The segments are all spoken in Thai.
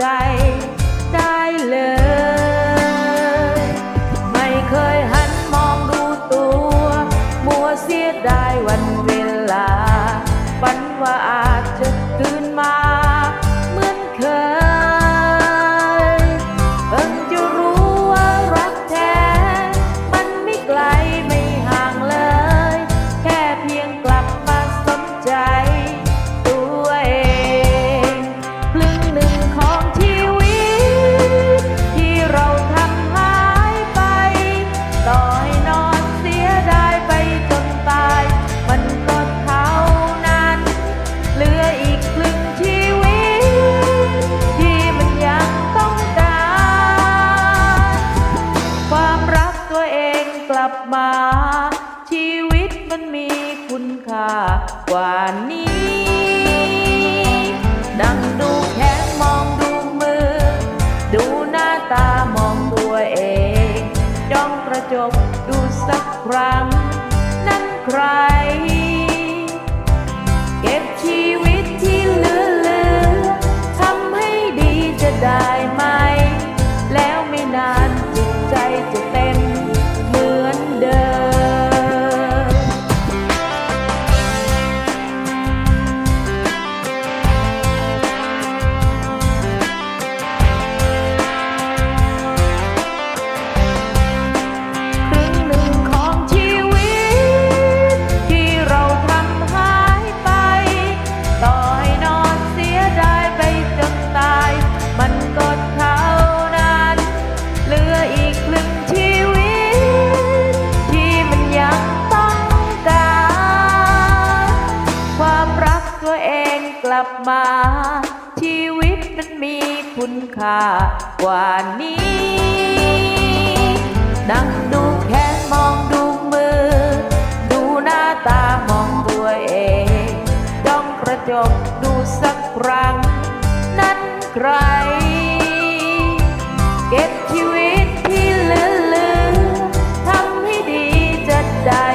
ใจได้เลย ไม่เคยหันมองดูตัว มัวเสียดายวันเวลาฝันว่าอา ลับมา ชีวิตมันมีคุณค่ากว่านี้ดังดูแขนมองดูมือ ดูหน้าตามองตัวเอง จ้องกระจกดูสักครั้ง กลับมา ชีวิตนั้นมีคุณค่ากว่านี้ นั่งดูแขนมองดูมือ ดูหน้าตามองตัวเองจ้องกระจกดูสักครั้ง นั้นใคร เก็บชีวิตที่เหลือเหลือทำให้ดีจะได้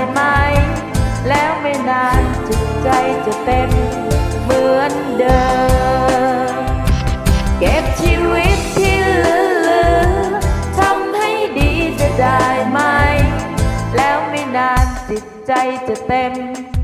จิตใจจะเต็มเหมือนเดิม